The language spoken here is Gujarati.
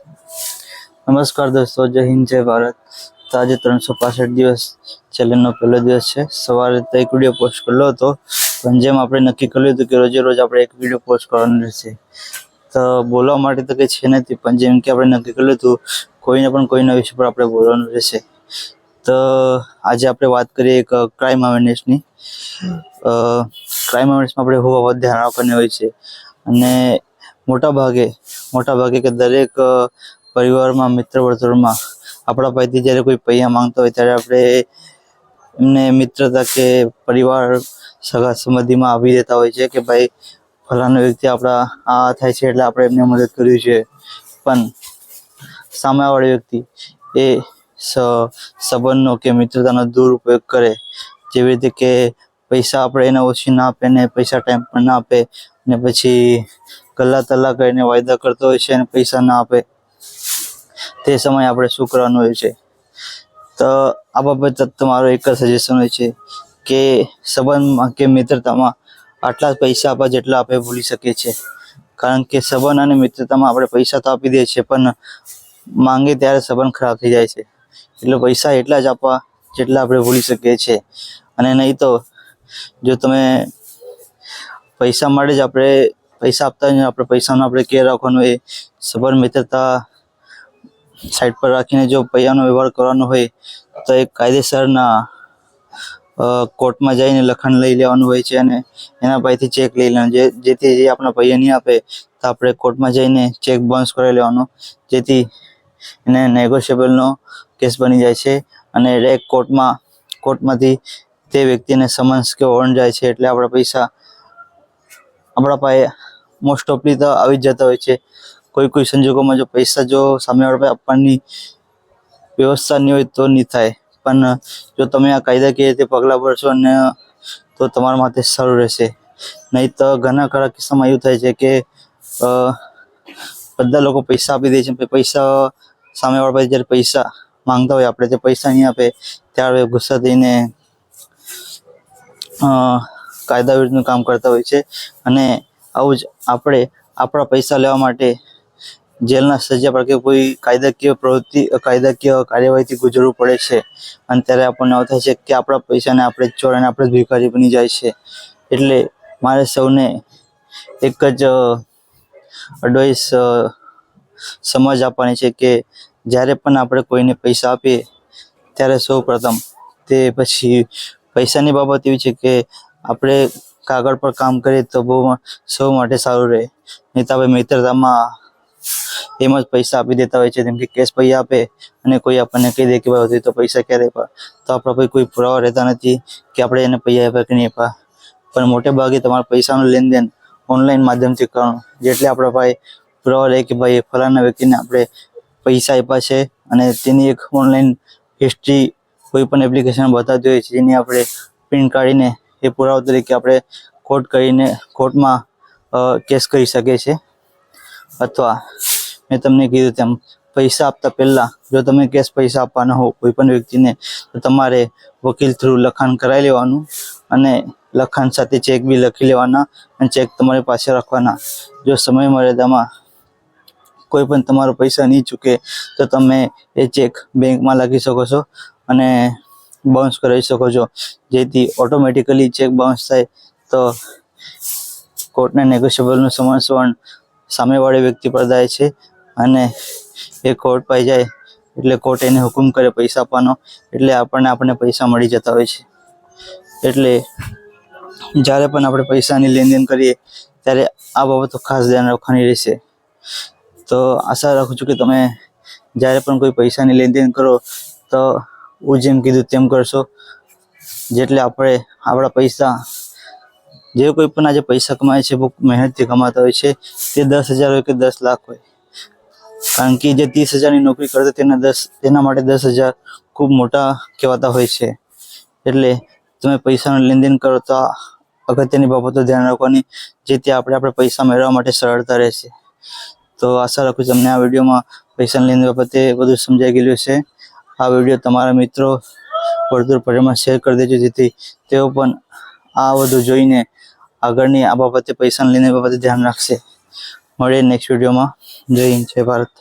નમસ્કાર દોસ્તો, જય હિન્દ, જય ભારત. આજે ત્રણસો પાસઠ દિવસ ચેલેન્જનો પહેલો દિવસ છે. સવારે તો એક વીડિયો પોસ્ટ કરેલો હતો, પણ જેમ આપણે નક્કી કર્યું હતું કે રોજે રોજ આપણે એક વીડિયો પોસ્ટ કરવાનો રહેશે. તો બોલવા માટે તો કંઈ છે નથી, પણ જેમ કે આપણે નક્કી કર્યું હતું, કોઈને પણ કોઈના વિષય પર આપણે બોલવાનું રહેશે. તો આજે આપણે વાત કરીએ એક ક્રાઇમ અવેરનેસની ક્રાઇમ અવેરનેસમાં આપણે બાબત ધ્યાન રાખવાની હોય છે. અને મોટા ભાગે મોટા ભાગે કે દરેક પરિવારમાં મિત્ર વર્તુળમાં આપણા પાસેથી જ્યારે કોઈ પૈસા માંગતા હોય ત્યારે આપણે એમને મિત્રતા કે પરિવાર સગા સંબંધીમાં આવી દેતા હોય છે કે ભાઈ ફલાનો વ્યક્તિ આપણા, આ થાય છે એટલે આપણે એમને મદદ કરવી છે પણ સામેવાળી વ્યક્તિ એ સંબંધનો કે મિત્રતાનો દુરુપયોગ કરે. જેવી રીતે કે પૈસા આપણે એને ઓછી ના આપે ને પૈસા ટાઈમ પર ના આપે ને પછી ગલ્લા તલ્લા કરીને વાયદા કરતો હોય છે અને પૈસા ના આપે. તે સમયે આપણે શું કરવાનું હોય છે? તો આ બાબત તમારો એક જ સજેશન હોય છે કે સંબંધમાં કે મિત્રતામાં આટલા પૈસા આપવા જેટલા આપણે ભૂલી શકીએ છીએ. કારણ કે સંબંધ અને મિત્રતામાં આપણે પૈસા તો આપી દઈએ છીએ, પણ માંગે ત્યારે સંબંધ ખરાબ થઈ જાય છે. એટલે પૈસા એટલા જ આપવા જેટલા આપણે ભૂલી શકીએ છીએ. અને નહીં તો જો તમે પૈસા માટે જ આપણે પૈસા આપતા હોય આપણે પૈસાનો આપણે કેર રાખવાનું એ સબર મિત્રતા સાઈડ પર રાખીને જો પૈયાનો વ્યવહાર કરવાનો હોય, તો એક કાયદેસરના કોર્ટમાં જઈને લખાણ લઈ લેવાનું હોય છે અને એના પાસેથી ચેક લઈ લેવાનો. જે, જેથી જે આપણા પૈયા નહીં આપે, તો આપણે કોર્ટમાં જઈને ચેક બાઉન્સ કરાવી લેવાનો. જેથી એને નેગોશિયેબલનો કેસ બની જાય છે અને એક કોર્ટમાં કોર્ટમાંથી તે વ્યક્તિને સમન્સ કે વોરંટ જાય છે એટલે આપણા પૈસા આપણા પાસે મોસ્ટ ઓફલી તો આવી જ જતા હોય છે. કોઈ કોઈ સંજોગોમાં જો પૈસા જો સામેવાળા પાસે આપવાની વ્યવસ્થા નહીં હોય તો નહીં થાય. પણ જો તમે આ કાયદાકીય રીતે પગલાં ભરશો અને તો તમારા માટે સારું રહેશે. નહીં તો ઘણા ખરા કિસ્સામાં એવું થાય છે કે બધા લોકો પૈસા આપી દે છે. પૈસા સામેવાળા પાસે જ્યારે પૈસા માંગતા હોય, આપણે તે પૈસા નહીં આપે, ત્યારે ગુસ્સા થઈને કાયદા વિરુદ્ધનું કામ કરતા હોય છે અને આવું જ આપણે આપણા પૈસા લેવા માટે જેલના સજા પર કે કોઈ કાયદાકીય પ્રવૃત્તિ, કાયદાકીય કાર્યવાહીથી ગુજરવું પડે છે. અને ત્યારે આપણને આવું થાય છે કે આપણા પૈસાને આપણે ચોર અને આપણે ભિખારી બની જાય છે. એટલે મારે સૌને એક જ એડવાઇસ સમજ આપવાની છે કે જ્યારે પણ આપણે કોઈને પૈસા આપીએ, ત્યારે સૌ પ્રથમ તે પછી પૈસાની બાબત એવી છે કે આપણે કાગળ પર કામ કરીએ તો બહુ સૌ માટે સારું રહે. નહીં તો આપણે મિત્રતામાં એમ જ પૈસા આપી દેતા હોય છે. જેમ કે કેશ પૈસા આપે અને કોઈ આપણને કહી દે કે ભાઈ હજી તો પૈસા ક્યારે આપ્યા તો આપણા પાસે કોઈ પુરાવા રહેતા નથી કે આપણે એને પૈસા આપ્યા કે નહીં આપ્યા પણ મોટે ભાગે તમારા પૈસાનું લેનદેન ઓનલાઈન માધ્યમથી કરવાનું. જેટલે આપણા પાસે પુરાવા રહે કે ભાઈ ફલાણા વ્યક્તિને આપણે પૈસા આપ્યા છે અને તેની એક ઓનલાઈન હિસ્ટ્રી કોઈ પણ એપ્લિકેશન બતાવતી હોય છે, જેની આપણે પ્રિન્ટ કાઢીને એ પુરાવા તરીકે આપણે કોર્ટ કરીને કોર્ટમાં કેસ કરી શકીએ છીએ. અથવા મેં તમને કીધું તેમ, પૈસા આપતા પહેલાં જો તમે કેશ પૈસા આપવાના હો કોઈ પણ વ્યક્તિને, તો તમારે વકીલ થ્રુ લખાણ કરાવી લેવાનું અને લખાણ સાથે ચેક બી લખી લેવાના અને ચેક તમારી પાસે રાખવાના. જો સમય મર્યાદામાં કોઈ પણ તમારો પૈસા નહીં ચૂકે, તો તમે એ ચેક બેંકમાં લખી શકો છો. અને બાઉન્સ કરાવી શકો છો. જેથી ઓટોમેટિકલી ચેક બાઉન્સ થાય તો કોર્ટને નેગોશિયેબલનું સમર્થન સામેવાળી વ્યક્તિ પર થાય છે અને એ કોર્ટ પાઈ જાય એટલે કોર્ટ એને હુકમ કરે પૈસા આપવાનો. એટલે આપણને આપણને પૈસા મળી જતા હોય છે. એટલે જ્યારે પણ આપણે પૈસાની લેનદેન કરીએ ત્યારે આ બાબતો ખાસ ધ્યાન રાખવાની રહેશે. તો આશા રાખું છું કે તમે જ્યારે પણ કોઈ પૈસાની લેનદેન કરો તો હું જેમ કીધું તેમ કરશો. જેટલે આપણે આપણા પૈસા, જે કોઈ પણ આજે પૈસા કમાય છે બહુ મહેનતથી કમાતા હોય છે, તે દસ હજાર હોય કે દસ લાખ હોય. કારણ કે જે ત્રીસ હજારની નોકરી કરતા તેના દસ, તેના માટે દસ હજાર ખૂબ મોટા કહેવાતા હોય છે. એટલે તમે પૈસાનું લેનદેન કરો તો અગત્યની બાબતો ધ્યાન રાખવાની, જેથી આપણે આપણે પૈસા મેળવવા માટે સરળતા રહેશે. તો આશા રાખું છું તમને આ વિડીયોમાં પૈસા લેનદેન બાબતે બધું સમજાઈ ગયેલું છે આ વીડિયો તમારા મિત્રો વર્તુળ પરિવારમાં શેર કરી દેજો, જેથી તેઓ પણ આ બધું જોઈને આગળની આ બાબતે પૈસા લઈને બાબતે ધ્યાન રાખશે. મળીએ નેક્સ્ટ વિડીયોમાં. જય હિન્દ, જય ભારત.